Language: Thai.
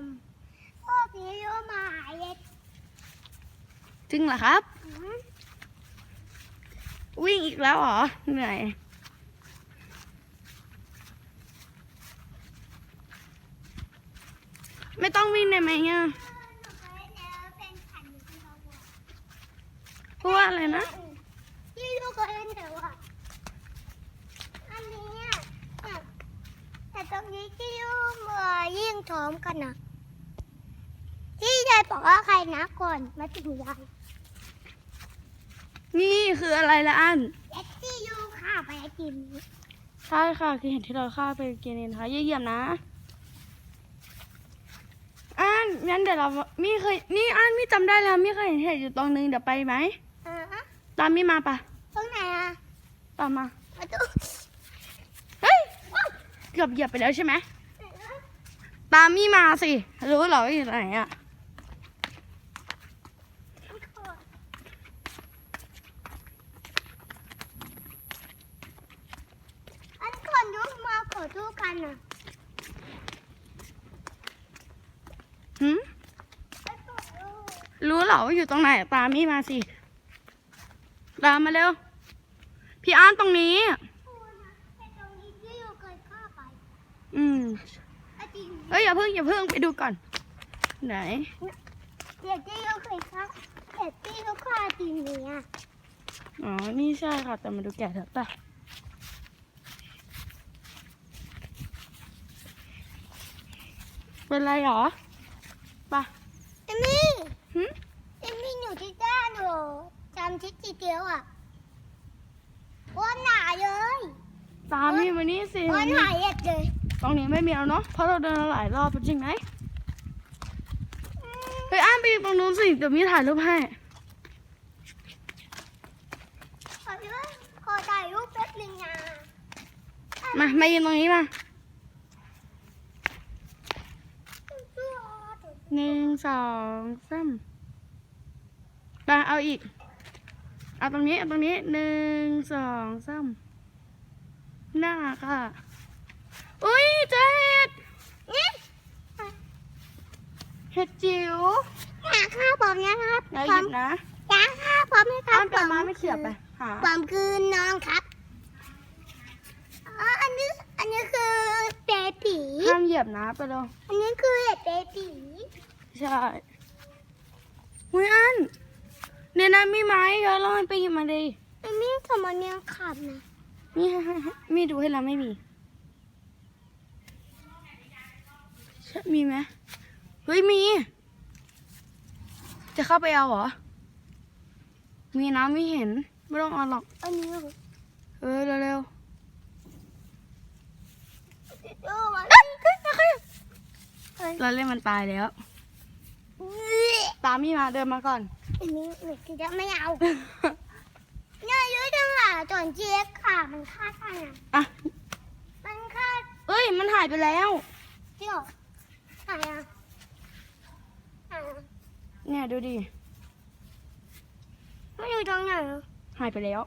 มพวกนี้โยมาหาเย็ดจริงเหรอครับอืมวิ่งอีกแล้วเหรอ เหนื่อย ไม่ต้องวิ่งได้ไหมเนี่ยหนูเคยเจอเป็นขันอยู่ที่เขาบอกเพราะว่าอะไรนะที่ลูกเคยเห็นเถอะว่าอันนี้อะอะแต่ตรงนี้ที่ลูกเมื่อ ยิ่งท้อมกันนะที่ยายบอกว่าใครนะก่อนมาถึงยายนี่คืออะไรละอันเอ็ดที่ยูค่ะไปกินใช่ค่ะคือเห็นที่เราฆ่าไปกินเองนะคะอย่าเหยียบนะอันงั้นเดี๋ยวเรามีเคยนี่อันมีจำได้แล้วมีเคยเห็นเห็ดอยู่ตรงนึงเดี๋ยวไปไหมอ่าฮะตามมีมาปะตรงไหนอะตามมามาดูเฮ้ยเกือบเหยียบไปแล้วใช่ไหม ตามมีมาสิ รู้เหรอว่าอยู่ไหนอะ อันก่อนยุกมาขอดูกันอะหืมอันก่อนดูรู้เหรอว่าอยู่ตรงไหน ตามมี่มาสิ ตามมาเร็ว พี่อ้านตรงนี้ คุณนะไอ้ตรงนี้ที่ยูเคยฆ่าไป อืม ไอ้จริง เอ้ยอย่าเพิ่งอย่าเพิ่งไปดูก่อน ไหนเดี๋ยวที่ยูเคยฆ่าเด็กที่ยูฆ่าจริงเนี่ยอ๋อ นี่ใช่ค่ะ แต่มาดูแกะเถอะไปเป็นไรเหรอไปะเอมี่หืมเอมี่อยู่ที่ด้านหนูจำทิศทีเดียวอะวันหนาเลย ตามมี่มานี่สิวันหายเอ็ดเลยต รงนี้ไม่มีแล้วเนาะเพราะเราเดินมาหลายรอบจริงไหมเฮ้ยอ้านไปอยู่ตรงนู้นสิเดี๋ยวมีถ่ายรูปให้ขอด้วยขอถ่ายรูปแป๊บนึงนะมามายืนตรงนี้มาหนึ่งสองสามไปเอาอีก เอาตรงนี้ เอาตรงนี้หนึ่งสองสามหน้าค่ะ อุ้ยเจอเห็ดนี่เห็ดจิ๋วหาข้าวผมนะครับอย่าหผยิมบนะยาข้าวผมให้ครัอ้าบนไปเอามาไม่เขียบไปหาผมคือน้องครับอ๋ออันนี้อันนี้คือเบบีห้ามเหยียบนะไปเร็วอันนี้คือเห็ดเบบีใช่หุยอันเดี๋ยวนะมีไม้เดี๋ยวเราไปหยิบมาดิอันนี้สมอนยังขับนะนี่ให้ให้ให้มีดูให้เราไม่มีใช่ มีไหมเฮ้ยมี จะเข้าไปเอาเหรอ มีน้ำไม่เห็น ไม่ต้องเอาหรอก อันนี้เออเร็วโอ้มาๆเอ้ยเฮ้ยเฮ้ยเอ้ยเราเล่นมันตายแล้ว ตามมี่มาเดินมาก่อน อันนี้หนูคิดว่าไม่เอาเนี่ยยุ้ยจังหวะตอนเจ๊ค่ะ มันฆ่ากันอะ อะมันฆ่าเอ้ย มันหายไปแล้วเจียวหายอะหายอะ เนี่ยดูดิมันอยู่ตรงไหนอะหายไปแล้ว